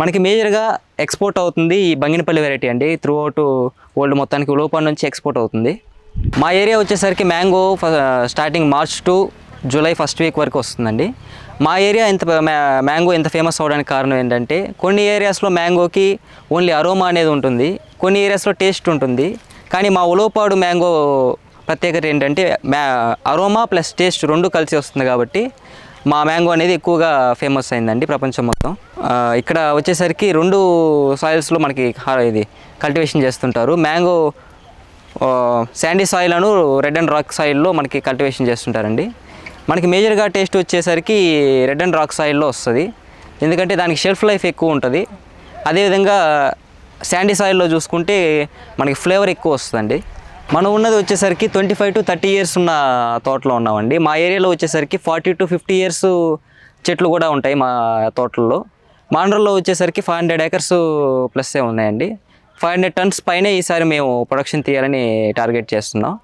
మనకి మేజర్గా ఎక్స్పోర్ట్ అవుతుంది ఈ బంగినపల్లి వెరైటీ అండి. త్రూ అవుట్ వరల్డ్ మొత్తానికి లోపల నుంచి ఎక్స్పోర్ట్ అవుతుంది. మా ఏరియా వచ్చేసరికి mango starting March to July first week వరకు వస్తుందండి. మా ఏరియా ఇంత మ్యాంగో ఇంత ఫేమస్ అవడానికి కారణం ఏంటంటే కొన్ని ఏరియాస్లో మ్యాంగోకి ఓన్లీ అరోమా అనేది ఉంటుంది. కొన్ని ఏరియాస్లో టేస్ట్ ఉంటుంది. కానీ మా ఉలోపాడు మ్యాంగో ప్రత్యేకత ఏంటంటే మ్యా అరోమా ప్లస్ టేస్ట్ రెండు కలిసి వస్తుంది కాబట్టి మా మ్యాంగో అనేది ఎక్కువగా ఫేమస్ అయిందండి ప్రపంచం మొత్తం. ఇక్కడ వచ్చేసరికి రెండు సాయిల్స్లో మనకి ఇది కల్టివేషన్ చేస్తుంటారు. మ్యాంగో శాండీ సాయిల్ అను రెడ్ అండ్ రాక్ సాయిల్లో మనకి కల్టివేషన్ చేస్తుంటారండి. మనకి మేజర్గా టేస్ట్ వచ్చేసరికి రెడ్ అండ్ రాక్ సాయిల్లో వస్తుంది. ఎందుకంటే దానికి షెల్ఫ్ లైఫ్ ఎక్కువ ఉంటుంది. అదేవిధంగా శాండీ సాయిల్లో చూసుకుంటే మనకి ఫ్లేవర్ ఎక్కువ వస్తుందండి. మనం ఉన్నది వచ్చేసరికి twenty five to thirty years ఉన్న తోటలో ఉన్నామండి. మా ఏరియాలో వచ్చేసరికి ఫార్టీ టు ఫిఫ్టీ ఇయర్స్ చెట్లు కూడా ఉంటాయి మా తోటల్లో. మాండ్రల్లో వచ్చేసరికి ఫైవ్ హండ్రెడ్ ఏకర్స్ ప్లస్సే ఉన్నాయండి. ఫైవ్ హండ్రెడ్ టన్స్ పైనే ఈసారి మేము ప్రొడక్షన్ తీయాలని టార్గెట్ చేస్తున్నాం.